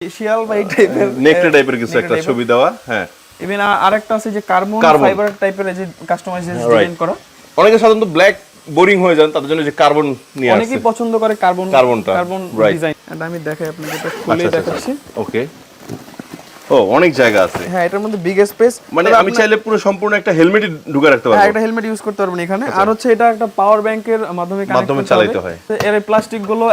শিয়াল বা এই টাইপের নেকড়ে টাইপের কিছু একটা ছবি দেওয়া হ্যাঁ। ইভেন আরেকটা আছে যে কার্বন. ফাইবার টাইপের যে কাস্টমাইজেশন Right. ডিজাইন করা। অনেকে সাধারণত ব্ল্যাক বোরিং হয়ে যান তাদের জন্য যে কার্বন নিয়ে আসছে। অনেকেই পছন্দ করে কার্বন কার্বনটা, কার্বন. ডিজাইন এটা আমি দেখাই আপনাকে খুলে দেখাচ্ছি। ওকে ও অনেক জায়গা আছে। হ্যাঁ এটার মধ্যে বিগ স্পেস মানে আমি চাইলে পুরো সম্পূর্ণ একটা হেলমেট ঢুকে রাখতে হ্যাঁ পারব। একটা হেলমেট ইউজ করতে পারবেন এখানে। আর হচ্ছে এটা একটা পাওয়ার ব্যাংকের মাধ্যমে মাধ্যমে হয়। এর প্লাস্টিকগুলো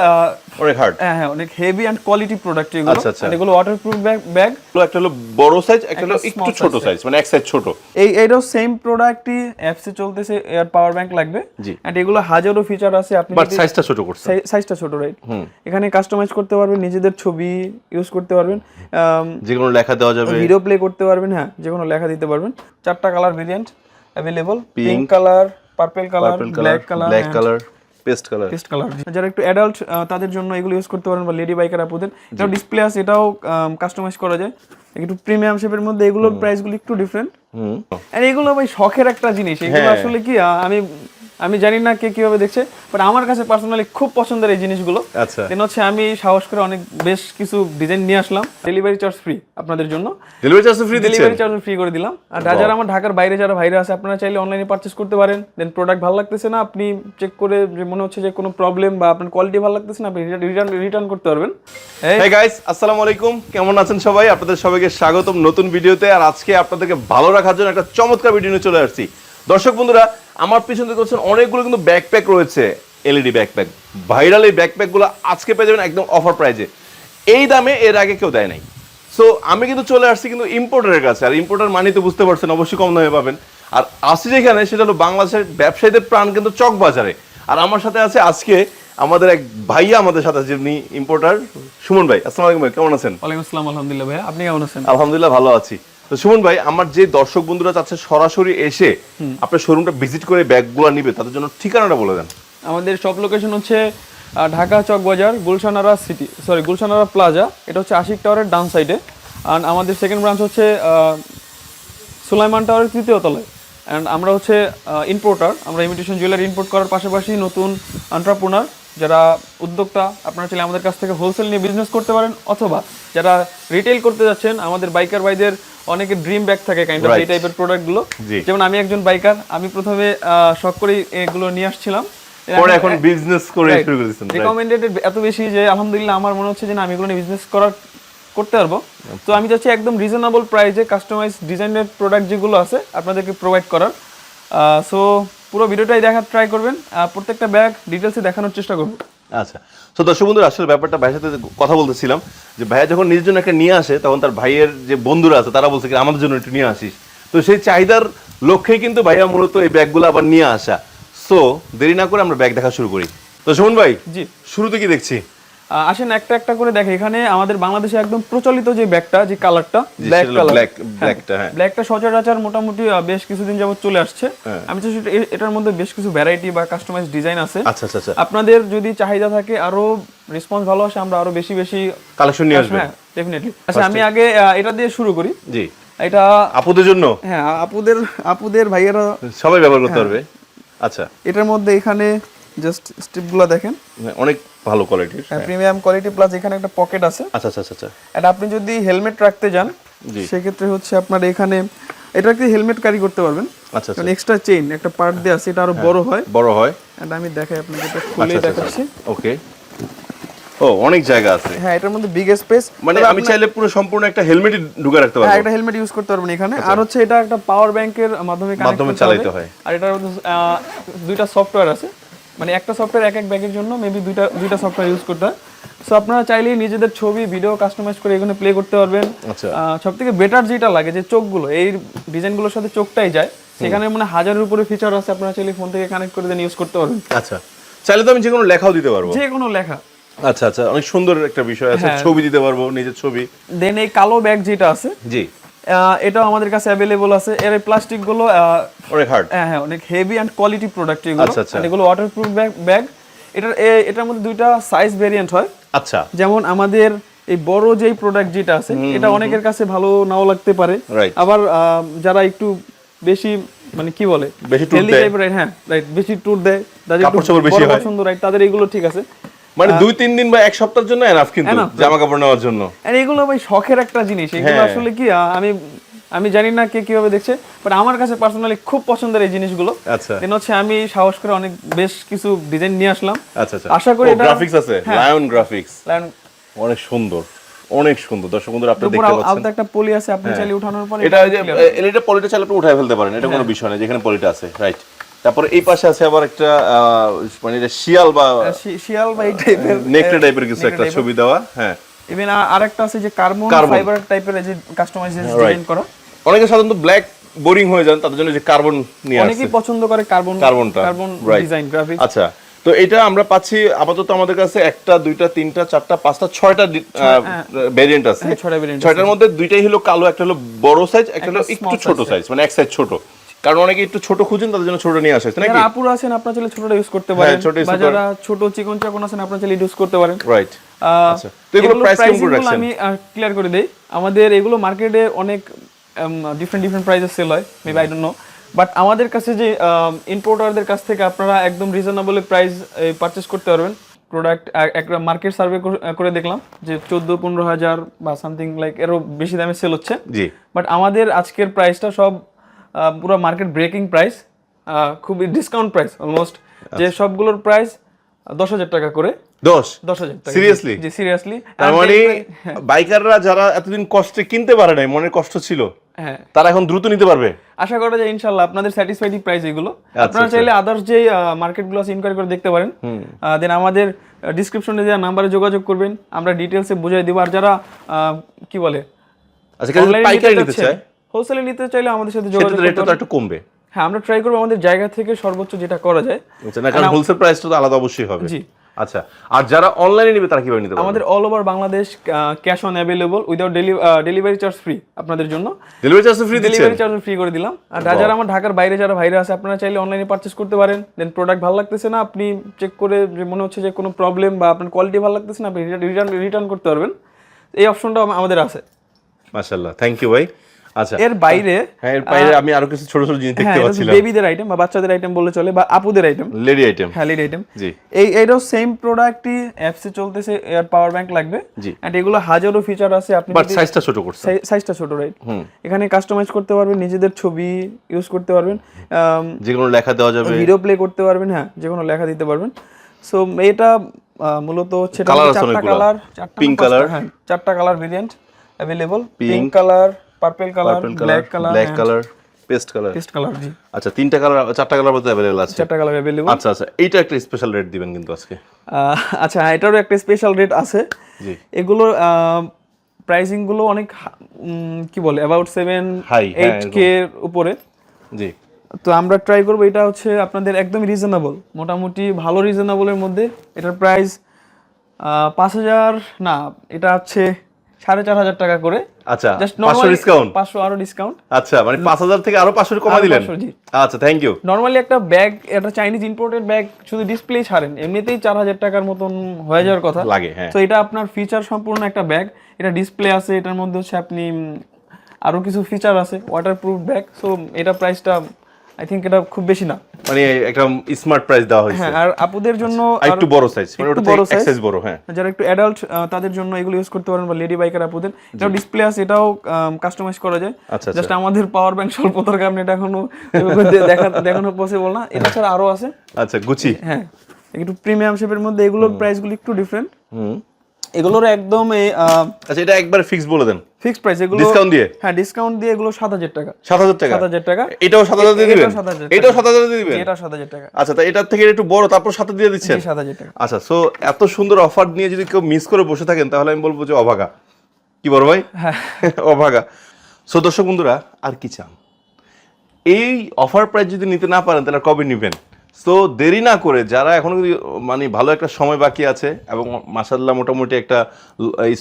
অনেক হার্ড হ্যাঁ হ্যাঁ অনেক হেভি এন্ড কোয়ালিটি প্রোডাক্ট এগুলো। আচ্ছা, আচ্ছা। এগুলো ওয়াটারপ্রুফ ব্যাগ ব্যাগ একটা হলো বড় সাইজ একটা হলো একটু ছোট সাইজ মানে এক সাইজ ছোট। এই এইটাও সেম প্রোডাক্টই অ্যাপসে চলতেছে এর পাওয়ার ব্যাংক লাগবে। জি। এন্ড এগুলো হাজারো ফিচার আছে আপনি বাট সাইজটা ছোট করছে সাইজটা ছোট রাইট এখানে কাস্টমাইজ করতে পারবেন নিজেদের ছবি ইউজ করতে পারবেন। যে কোনো লেখা দেওয়া যাবে। ভিডিও প্লে করতে পারবেন হ্যাঁ যে কোনো লেখা দিতে পারবেন। চারটা colour variant available pink colour purple colour black colour black colour paste colour paste colour যারা একটু অ্যাডাল্ট তাদের জন্য এগুলো ইউজ করতে পারেন বা লেডি বাইকার আপুদের। এটাও ডিসপ্লে আছে এটাও কাস্টমাইজ করা যায়। একটু প্রিমিয়াম শেপের মধ্যে এগুলোর প্রাইসগুলো একটু ডিফারেন্ট হুম। আর এগুলো ভাই শখের একটা জিনিস। এগুলো হ্যাঁ। আসলে কি আমি আমি জানি না কে কীভাবে দেখছে বাট আমার কাছে পার্সোনালি খুব পছন্দের এই জিনিসগুলো। আচ্ছা। দেন হচ্ছে আমি সাহস করে অনেক বেশ কিছু ডিজাইন নিয়ে আসলাম। ডেলিভারি চার্জ ফ্রি আপনাদের জন্য। Delivery charge free delivery charge free করে দিলাম। আর যারা আমার ঢাকার বাইরে যারা ভাইরা আছে আপনারা চাইলে অনলাইনে পারচেস করতে পারেন। দেন প্রোডাক্ট ভালো লাগতেছে না আপনি চেক করে যে মনে হচ্ছে যে কোনো প্রবলেম বা আপনার কোয়ালিটি ভালো লাগতেছে না আপনি রিটার্ন রিটার্ন করতে পারবেন। হ্যাঁ গাইস আসসালামু আলাইকুম। কেমন আছেন সবাই? আপনাদের সবাইকে স্বাগতম নতুন ভিডিওতে আর আজকে আপনাদেরকে ভালো রাখার জন্য একটা চমৎকার ভিডিও নিয়ে চলে আসছি। দর্শক বন্ধুরা আমার পিছনে দেখতে পাচ্ছেন অনেকগুলো কিন্তু ব্যাকপ্যাক রয়েছে এলইডি ব্যাকপ্যাক ভাইরাল এই ব্যাকপ্যাকগুলো আজকে পেয়ে যাবেন একদম অফার প্রাইজে এই দামে এর আগে কেউ দেয় নাই। সো আমি কিন্তু চলে আসছি কিন্তু ইম্পোর্টারের কাছে। আর ইম্পোর্টার মানে তো বুঝতে পারছেন অবশ্যই কম দামে পাবেন। আর আসছি যেখানে সেটা হলো বাংলাদেশের ব্যবসায়ীদের প্রাণ কিন্তু চক বাজারে। আর আমার সাথে আছে আজকে আমাদের এক ভাইয়া আমাদের সাথে আছে যিনি ইম্পোর্টার সুমন ভাই আসসালামু আলাইকুম ভাই কেমন আছেন? ওয়ালাইকুম আসসালাম আলহামদুলিল্লাহ ভাই আপনি কেমন আছেন? আলহামদুলিল্লাহ ভালো আছি। তো সুমন ভাই আমার যে দর্শক বন্ধুরা চাচ্ছে সরাসরি এসে আপনার শোরুমটা ভিজিট করে ব্যাগগুলো নিবে তাদের জন্য ঠিকানাটা বলে দেন। আমাদের সব লোকেশন হচ্ছে Dhaka Chawk Bazar Gulshanara city sorry Gulshanara plaza এটা হচ্ছে আশিক টাওয়ারের ডান সাইডে আর আমাদের সেকেন্ড ব্রাঞ্চ হচ্ছে সুলাইমান টাওয়ারের তৃতীয় তলায়। অ্যান্ড আমরা হচ্ছে ইম্পোর্টার আমরা ইমিটেশন জুয়েলারি ইম্পোর্ট করার পাশাপাশি নতুন এন্টারপ্রনার যারা উদ্যোক্তা আপনারা চাইলে আমাদের কাছ থেকে হোলসেল নিয়ে বিজনেস করতে পারেন অথবা যারা রিটেল করতে যাচ্ছেন আমাদের বাইকার ভাইদের অনেকের ড্রিম ব্যাগ থাকে কাইন্ড অফ এই টাইপের প্রোডাক্টগুলো। যেমন আমি একজন বাইকার আমি প্রথমে শখ করেই এগুলো নিয়ে আসছিলাম। পরে এখন বিজনেস করে শুরু করে রেকমেন্ডেড এত বেশি যে আলহামদুলিল্লাহ আমার মনে হচ্ছে যে আমি এগুলো নিয়ে বিজনেস করার করতে পারব। তো আমি চাচ্ছি একদম রিজনেবল প্রাইসে কাস্টমাইজ ডিজাইনের প্রোডাক্ট যেগুলো আছে আপনাদেরকে প্রোভাইড করার। সো পুরো ভিডিওটাই দেখার ট্রাই করবেন। প্রত্যেকটা ব্যাগ ডিটেলসে দেখানোর চেষ্টা করব। আচ্ছা। তো দর্শক বন্ধুরা আসলে ব্যাপারটা ভাইয়ের সাথে কথা বলতেছিলাম যে ভাইয়া যখন নিজের জন্য একটা নিয়ে আসে তখন তার ভাইয়ের যে বন্ধুরা আছে তারা বলছে কি আমাদের জন্য একটু নিয়ে আসিস। তো সেই চাহিদার লক্ষ্যেই কিন্তু ভাইয়া মূলত এই ব্যাগগুলো আবার নিয়ে আসা। সো দেরি না করে আমরা ব্যাগ দেখা শুরু করি। তো সুমন ভাই জি। শুরুতে কি দেখছি? আসেন একটা একটা করে দেখে। এখানে আমাদের বাংলাদেশে একদম প্রচলিত যে ব্যাগটা যে কালারটা ব্ল্যাক কালার blackটা, হ্যাঁ। ব্ল্যাকটা সচরাচর মোটামুটি বেশ কিছুদিন যাবত চলে আসছে। হ্যাঁ। আমি এ- এটার মধ্যে বেশ কিছু ভ্যারাইটি বা কাস্টমাইজ ডিজাইন আছে। আচ্ছা আচ্ছা আচ্ছা। আপনাদের যদি চাহিদা থাকে আরও রেসপন্স ভালো আসে আমরা আরও বেশি বেশি কালেকশন নিয়ে আসবে হ্যাঁ ডেফিনেটলি আচ্ছা আমি আগে এটা দিয়ে শুরু করি। জি। এটা আপুদের জন্য? হ্যাঁ আপুদের আপুদের ভাইয়েরা সবাই ব্যবহার করতে পারবে। আচ্ছা। এটার মধ্যে এখানে জাস্ট স্ট্রিপগুলো দেখেন। অনেক ভালো কোয়ালিটির প্রিমিয়াম কোয়ালিটি প্লাস এখানে একটা পকেট আছে। আচ্ছা আচ্ছা আচ্ছা আচ্ছা। আর আপনি যদি হেলমেট রাখতে যান জি। সেক্ষেত্রে হচ্ছে আপনার এখানে এটা কি হেলমেট ক্যারি করতে পারবেন? আচ্ছা আচ্ছা। এক্সট্রা চেইন একটা পার্ট দিয়ে আছে এটা আরও বড় হয়। বড় হয়। And আমি দেখাই আপনাকে এটা আচ্ছা খুলে আচ্ছা দেখাচ্ছি। ওকে ও অনেক জায়গা আছে। হ্যাঁ এটার মধ্যে বিগ স্পেস মানে আমি চাইলে পুরো সম্পূর্ণ একটা হেলমেট ঢুকে রাখতে হ্যাঁ পারব। একটা হেলমেট ইউজ করতে পারবেন এখানে। আর হচ্ছে এটা একটা পাওয়ার ব্যাংকের মাধ্যমে connect মাধ্যমে চালাইতে হয়। আর এটার মধ্যে দুইটা সফটওয়্যার আছে। মানে একটা সফটওয়্যার এক এক ব্যাগের জন্য মেবি দুইটা দুইটা সফটওয়্যার ইউজ করতে হয়। সো আপনারা চাইলেই নিজেদের ছবি ভিডিও কাস্টমাইজ করে এখানে প্লে করতে পারবেন। সব থেকে বেটার যেটা লাগে যে চোখগুলো এই ডিজাইনগুলোর সাথে চোখটাই যায় সেখানে মানে হাজারের উপরে ফিচার আছে আপনারা চাইলে ফোন থেকে কানেক্ট করে দেন ইউজ করতে পারবেন। আচ্ছা। চাইলে তো আমি যে কোনো লেখাও দিতে পারব। যে কোনো লেখা। আচ্ছা আচ্ছা অনেক সুন্দর একটা বিষয় আছে হ্যাঁ। ছবি দিতে পারব নিজের ছবি। দেন এই কালো ব্যাগ যেটা আছে জি। এটাও আমাদের কাছে অ্যাভেলেবল আছে। এর প্লাস্টিকগুলো অনেক হার্ড হ্যাঁ হ্যাঁ অনেক হেভি অ্যান্ড কোয়ালিটি প্রোডাক্ট এগুলো। আচ্ছা, আচ্ছা। এগুলো ওয়াটারপ্রুফ ব্যাগ ব্যাগ এটার এটার মধ্যে দুইটা সাইজ ভেরিয়েন্ট হয়। আচ্ছা। যেমন আমাদের এই বড় যেই প্রোডাক্ট যেটা আছে এটা অনেকের কাছে ভালো নাও লাগতে পারে। আবার যারা একটু বেশি মানে কি বলে? বেশি tour দেয়। হ্যাঁ রাইট বেশি ট্যুর দেয় তাদের কাপড় একটু চোপড় বেশি হয়। পছন্দ রাইট তাদের এগুলো ঠিক আছে। মানে দুই তিন দিন বা এক সপ্তাহের জন্য এনাফ কিন্তু জামা কাপড় নেওয়ার জন্য। আর এগুলো ভাই শখের একটা জিনিস। এগুলো হ্যাঁ। আসলে কি আমি আমি জানি না কে কীভাবে দেখছে বাট আমার কাছে পার্সোনালি খুব পছন্দের এই জিনিসগুলো। আচ্ছা। দেন হচ্ছে আমি সাহস করে অনেক বেশ কিছু ডিজাইন নিয়ে আসলাম। আচ্ছা আচ্ছা। আশা করি এটা- গ্রাফিক্স আছে? হ্যাঁ। লায়ন গ্রাফিক্স কারণ অনেক সুন্দর অনেক সুন্দর। দর্শক বন্ধুরা আপনারা দেখতে পাচ্ছেন। আলতা একটা পলি আছে আপনি চাইলে উঠানোর পরে এটা যে এলইডি পলিটা চাইলে আপনি উঠাই ফেলতে পারেন এটা কোনো বিষয় না যেখানে পলিটা আছে রাইট তারপরে এই পাশে আছে আবার একটা মানে এটা শিয়াল বা শিয়াল বা এই টাইপের নেকড়ে টাইপের কিছু একটা ছবি দেওয়া হ্যাঁ। ইভেন আরেকটা আছে যে কার্বন ফাইবার টাইপের যে কাস্টমাইজ ডিজাইন করা। অনেকে সাধারণত ব্ল্যাক বোরিং হয়ে যান তাদের জন্য যে কার্বন নিয়ে আসছে অনেকেই পছন্দ করে কার্বন কার্বনটা কার্বন ডিজাইন গ্রাফিক্স আচ্ছা তো এটা আমরা পাচ্ছি আপাতত আমাদের কাছে একটা দুইটা তিনটা চারটা পাঁচটা ছয়টা ভেরিয়েন্ট আছে। হ্যাঁ, ছয়টা variant ছয়টার মধ্যে দুইটাই হলো কালো একটা হলো বড় সাইজ একটা হলো একটু ছোট সাইজ মানে এক সাইজ ছোট। কারণ অনেকে একটু ছোট খুঁজেন তাদের জন্য ছোট নিয়ে আসে নাকি যারা আপুরা আছেন আপনারা চাইলে ছোটটা ইউজ করতে পারেন। হ্যাঁ, ছোট use বা যারা ছোট চিকন চাকন আছেন আপনারা চাইলে ইউজ করতে পারেন। রাইট আচ্ছা। তো এগুলো price কেমন করে রাখছেন? আমি ক্লিয়ার করে দেই। আমাদের এগুলো মার্কেটে অনেক ডিফারেন্ট ডিফারেন্ট প্রাইসে সেল হয় maybe I don't know but আমাদের কাছে যে ইম্পোর্টারদের কাছ থেকে আপনারা একদম রিজনেবল প্রাইস পারচেস করতে পারবেন। প্রোডাক্ট একটা মার্কেট সার্ভে করে দেখলাম যে চোদ্দ পনেরো হাজার বা সামথিং লাইক এরও বেশি দামে সেল হচ্ছে। জি। বাট আমাদের আজকের প্রাইসটা সব পুরো মার্কেট ব্রেকিং প্রাইস খুবই ডিসকাউন্ট প্রাইস অলমোস্ট যে আচ্ছা। সবগুলোর প্রাইস দশ হাজার টাকা করে। দশ? দশ হাজার টাকা Seriously? জি সিরিয়াসলি তার মানে বাইকাররা যারা এতদিন কষ্টে কিনতে পারে নাই মনের কষ্ট ছিল হ্যাঁ। তারা এখন দ্রুত নিতে পারবে? আশা করা যায় ইনশাল্লাহ আপনাদের স্যাটিসফাইড প্রাইস এগুলো। আচ্ছা, আপনারা চাইলে আদার্স যে মার্কেটগুলো আছে ইনকোয়ারি করে দেখতে পারেন। দেন আমাদের ডিসক্রিপশনে দেওয়া নাম্বারে যোগাযোগ করবেন। আমরা ডিটেলসে বুঝিয়ে দেবো। আর যারা কি বলে আচ্ছা পাইকারি নিতে চায়? হোলসেলে নিতে চাইলে আমাদের সাথে যোগাযোগ রেটটা তো একটু কমবে। হ্যাঁ আমরা ট্রাই করব আমাদের জায়গা থেকে সর্বোচ্চ যেটা করা যায়। আচ্ছা না কারণ হোলসেল প্রাইসটা তো আলাদা অবশ্যই হবে। জি। আচ্ছা আর যারা অনলাইনে নেবে তারা কীভাবে নিতে পারবে? আমাদের all over Bangladesh cash on available without delivery charge free আপনাদের জন্য। Delivery charge free delivery charge free করে দিলাম। আর যারা আমার ঢাকার বাইরে যারা ভাইরা আছে আপনারা চাইলে অনলাইনে পারচেস করতে পারেন। দেন প্রোডাক্ট ভালো লাগতেছে না আপনি চেক করে যে মনে হচ্ছে যে কোনো প্রবলেম বা আপনার কোয়ালিটি ভালো লাগতেছে না আপনি রিটার্ন রিটার্ন করতে পারবেন। এই অপশনটা আমাদের আছে। মাশাআল্লাহ থ্যাংক ইউ ভাই। আচ্ছা। এর বাইরে হ্যাঁ এর বাইরে আমি আরও কিছু ছোট ছোট জিনিস হ্যাঁ দেখতে পাচ্ছিলাম। বেবিদের আইটেম বা বাচ্চাদের আইটেম বললে চলে বা আপুদের আইটেম লেডি আইটেম হ্যাঁ লিড আইটেম জি। এই এইটাও সেম প্রোডাক্টই অ্যাপসে চলতেছে এর পাওয়ার ব্যাংক লাগবে। জি। এন্ড এগুলো হাজারো ফিচার আছে আপনি বাট সাইজটা ছোট করছে। সাইজটা ছোট রাইট এখানে কাস্টমাইজ করতে পারবেন নিজেদের ছবি ইউজ করতে পারবেন যে কোনো লেখা দেওয়া যাবে। ভিডিও প্লে করতে পারবেন হ্যাঁ যে কোনো লেখা দিতে পারবেন। সো এটা মূলত হচ্ছে চারটা কালার চারটা Pink না হ্যাঁ চারটা colour variant available pink colour purple colour black colour black colour paste colour paste colour জি। আচ্ছা তিনটা কালার চারটা কালার মধ্যে অ্যাভেলেবল আছে? চারটা কালার অ্যাভেলেবল আচ্ছা আচ্ছা এইটা একটা স্পেশাল রেট দিবেন কিন্তু আজকে। আচ্ছা এটারও একটা স্পেশাল রেট আছে। জি। এগুলোর প্রাইসিংগুলো অনেক কি বলে অ্যাবাউট সেভেন High, হ্যাঁ, এইট কে উপরে। জি। তো আমরা ট্রাই করব এটা হচ্ছে আপনাদের একদম রিজনেবল মোটামুটি ভালো রিজনেবলের মধ্যে। এটার প্রাইস পাঁচ হাজার না এটা হচ্ছে সাড়ে চার হাজার টাকা করে। আচ্ছা পাঁচশো ডিসকাউন্ট পাঁচশো আরও ডিসকাউন্ট আচ্ছা মানে পাঁচ হাজার থেকে আরও পাঁচশো কমা দিলেন? আচ্ছা থ্যাংক ইউ নর্মালি একটা ব্যাগ একটা চাইনিজ ইম্পোর্টেড ব্যাগ শুধু ডিসপ্লে ছাড়েন এমনিতেই চার হাজার টাকার মতন হয়ে যাওয়ার কথা। লাগে হ্যাঁ। তো এটা আপনার ফিচার সম্পূর্ণ একটা ব্যাগ এটা ডিসপ্লে আছে এটার মধ্যে হচ্ছে আপনি আরও কিছু ফিচার আছে ওয়াটারপ্রুফ ব্যাগ সো এটা প্রাইসটা আই থিঙ্ক এটা খুব বেশি না। মানে একটা স্মার্ট প্রাইস দেওয়া হয়েছে। হ্যাঁ আর আপুদের জন্য আর একটু বড় সাইজ মানে ওটা বড় সাইজ বড় হ্যাঁ। যারা একটু অ্যাডাল্ট তাদের জন্য এগুলো ইউজ করতে পারেন বা লেডি বাইকার আপুদের। এটাও ডিসপ্লে আছে এটাও কাস্টমাইজ করা যায়। আচ্ছা, জাস্ট আমাদের পাওয়ার ব্যাংক স্বল্পতার কারণে এটা এখনও দেখা দেখানো পসিবল না। এটা ছাড়া আরও আছে। আচ্ছা গুচি হ্যাঁ একটু প্রিমিয়াম শেপের মধ্যে এগুলোর প্রাইসগুলো একটু ডিফারেন্ট হুম। এগুলোর একদম এই আচ্ছা এটা একবার ফিক্স বলে দেন। ফিক্সড প্রাইস এগুলো ডিসকাউন্ট দিয়ে? হ্যাঁ ডিসকাউন্ট দিয়ে এগুলো সাত হাজার টাকা। সাত হাজার টাকা? সাত হাজার টাকা। এটাও সাত হাজার দিয়ে এটাও দিবেন? এটাও সাত হাজার দিয়ে দিবেন? এটা সাত হাজার টাকা। আচ্ছা তা এটার থেকে একটু বড় তারপর সাথে দিয়ে দিচ্ছেন? সাত হাজার টাকা। আচ্ছা সো এত সুন্দর অফার নিয়ে যদি কেউ মিস করে বসে থাকেন তাহলে আমি বলব যে অভাগা। কি বড় ভাই? হ্যাঁ। অভাগা। সো দর্শক বন্ধুরা আর কি চান? এই অফার প্রাইস যদি নিতে না পারেন তাহলে কবে নেবেন? সো দেরি না করে যারা এখনও মানে ভালো একটা সময় বাকি আছে এবং মাসাল্লাহ মোটামুটি একটা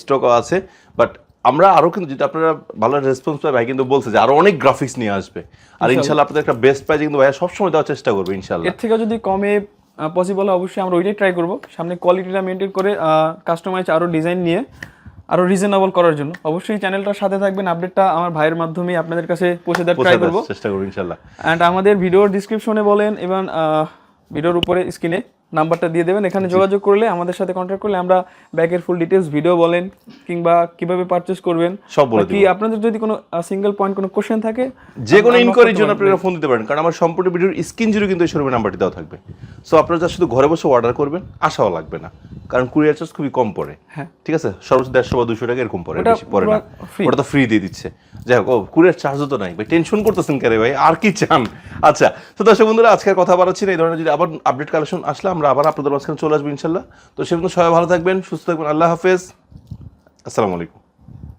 স্টকও আছে বাট আমরা আরও কিন্তু যদি আপনারা ভালো রেসপন্স পাই ভাই কিন্তু বলছে যে আরও অনেক গ্রাফিক্স নিয়ে আসবে। আর ইনশাল্লাহ আপনাদের একটা বেস্ট প্রাইজ কিন্তু ভাইয়া সবসময় দেওয়ার চেষ্টা করবে ইনশাল্লাহ এর থেকে যদি কমে পসিবল অবশ্যই আমরা ওইটাই ট্রাই করব। সামনে কোয়ালিটিটা মেনটেন করে কাস্টমাইজ আরও ডিজাইন নিয়ে আরও রিজনেবল করার জন্য। অবশ্যই চ্যানেলটার সাথে থাকবেন আপডেটটা আমার ভাইয়ের মাধ্যমে আপনাদের কাছে পৌঁছে দেওয়ার ট্রাই করব। চেষ্টা করব ইনশাল্লাহ। অ্যান্ড আমাদের ভিডিওর ডিসক্রিপশনে বলেন এবং ভিডিওর উপরে স্ক্রিনে নাম্বারটা দিয়ে দেবেন। এখানে যোগাযোগ করলে আমাদের সাথে কন্ট্যাক্ট করলে আমরা ব্যাগের ফুল ডিটেলস ভিডিও বলেন কিংবা কীভাবে পারচেজ করবেন। সব বলে কি আপনাদের যদি কোনো সিঙ্গেল পয়েন্ট কোনো কোশ্চেন থাকে যে কোনো ইনকোয়ারির জন্য আপনারা ফোন দিতে পারেন কারণ আমার সম্পূর্ণ ভিডিওর স্ক্রিন জুড়ে কিন্তু এই শোরুমের নাম্বারটি দেওয়া থাকবে। সো আপনারা যা শুধু ঘরে বসে অর্ডার করবেন আশাও লাগবে না। কারণ কুরিয়ার চার্জ খুবই কম পড়ে। হ্যাঁ। ঠিক আছে? সর্বোচ্চ দেড়শো বা দুশো টাকা এরকম পড়ে বেশি পড়ে না। ওটা তো ফ্রি দিয়ে দিচ্ছে। যাই হোক ও কুরিয়ার চার্জও তো নাই। ভাই টেনশন করতেছেন কেন ভাই? আর কি চান? আচ্ছা তো দর্শক বন্ধুরা আজকের কথা বাড়াচ্ছি না। এই ধরনের যদি আবার আপডেট কালেকশন আসলে আমরা আবার আপনাদের মাঝখানে চলে আসব ইনশাল্লাহ তো সেরকম সবাই ভালো থাকবেন, সুস্থ থাকবেন। আল্লাহ হাফেজ। আসসালামু আলাইকুম।